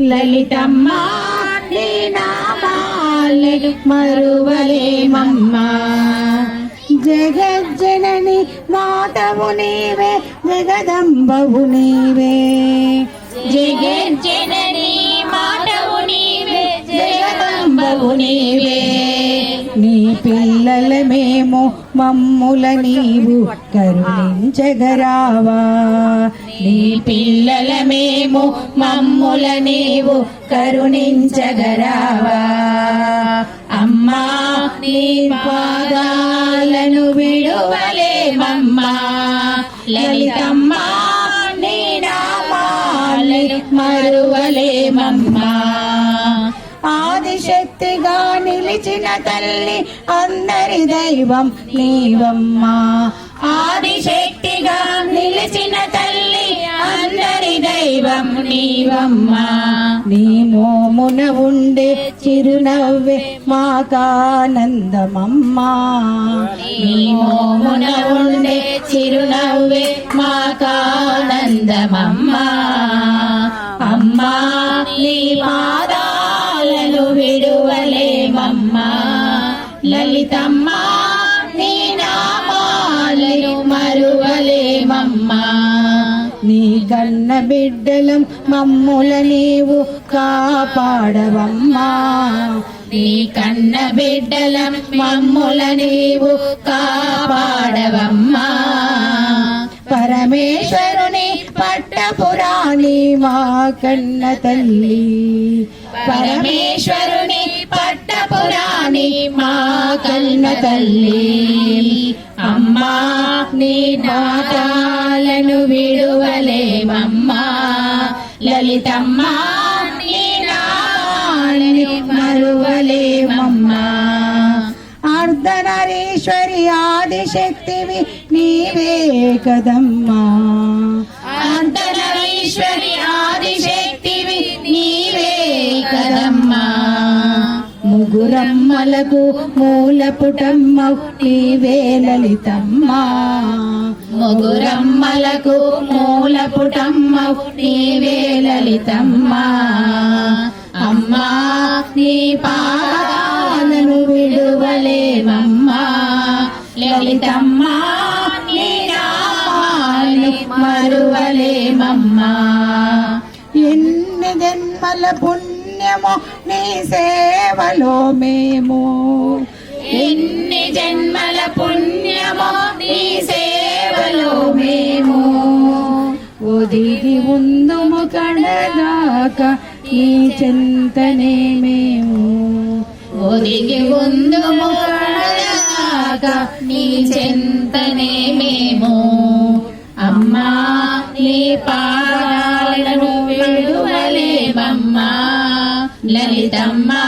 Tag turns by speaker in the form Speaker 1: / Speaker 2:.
Speaker 1: లలితమ్మ నీ నామాలను మరువలేమమ్మా. జగజ్జనని మాతవు నీవే జగదంబవు నీవే. మేము మమ్ముల నీవు కరుణించగరావా?
Speaker 2: నీ పిల్లల మేము మమ్ముల నీవు కరుణించగరావా? అమ్మా నీ పాదాలను విడువలేమమ్మా. లలితమ్మా నీ నామాలను మరువలేమమ్మా.
Speaker 1: ఆదిశక్తిగా నిలిచిన తల్లి అందరి దైవం నీవమ్మా.
Speaker 2: ఆదిశక్తిగా నిలిచిన తల్లి అందరి దైవం నీవమ్మా.
Speaker 1: నీ మోమున ఉండే చిరునవ్వే మాకానందమమ్మా.
Speaker 2: నీ మోమున ఉండే చిరునవ్వే మాకానందమమ్మా. అమ్మా నీ మా లలితమ్మా నీ నామాలను మరువలేమమ్మా.
Speaker 1: నీ కన్న బిడ్డలం మమ్ముల నీవు కాపాడవమ్మా.
Speaker 2: నీ కన్న బిడ్డలం మమ్ముల నీవు కాపాడవమ్మా.
Speaker 1: పరమేశ్వరుని పట్టపురాణి మా కన్న తల్లి.
Speaker 2: పరమేశ్వరుని పట్టపురాణి మా కన్న తల్లి. అమ్మా నీ నాదాలను విడువలేమమ్మా. లలితమ్మా నీ నామాలని మరువలేమమ్మా.
Speaker 1: అర్ధనరీశ్వరి ఆదిశక్తివి నీవే కదమ్మా.
Speaker 2: అర్ధనరీశ్వరి ఆదిశక్తి
Speaker 1: ముగురమ్మలకు మూలపుటమ్మ నీవే లలితమ్మా
Speaker 2: ముగురమ్మలకు మూలపుటమ్మ నీవే లలితమ్మా అమ్మా నీ పాదాలను విడువలేమమ్మా లలితమ్మా నీ నామాన్ని మరువలేమమ్మా.
Speaker 1: ఎన్ని జన్మల పుణ్య మేము నీ సేవలో మేము.
Speaker 2: ఎన్ని జన్మల పుణ్యమో నీ సేవలో మేము.
Speaker 1: ఒదిగి ఉందుము కడదాక నీ చింతనే మేము.
Speaker 2: ఒదిగి ఉందుము కడదాక నీ చింతనే మేము. అమ్మా నీ పాదాలను విడువలేమమ్మా లలితమ్మా.